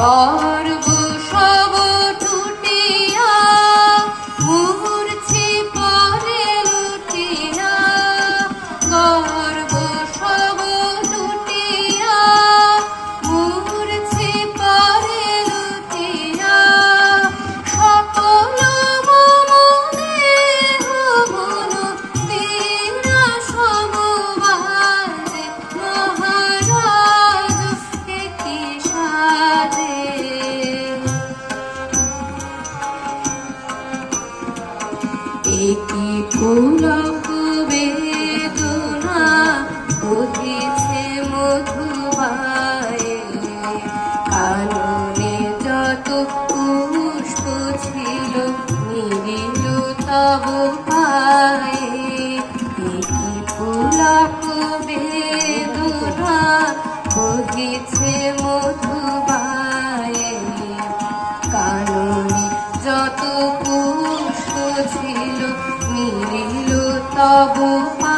Kar bu একি পুলক বেদনা বুঝেছে মধুবায়ে। কাননে যত পুষ্প ছিল নিবিল তব পায়ে। একি পুলক বেদনা বুঝেছে তবু মা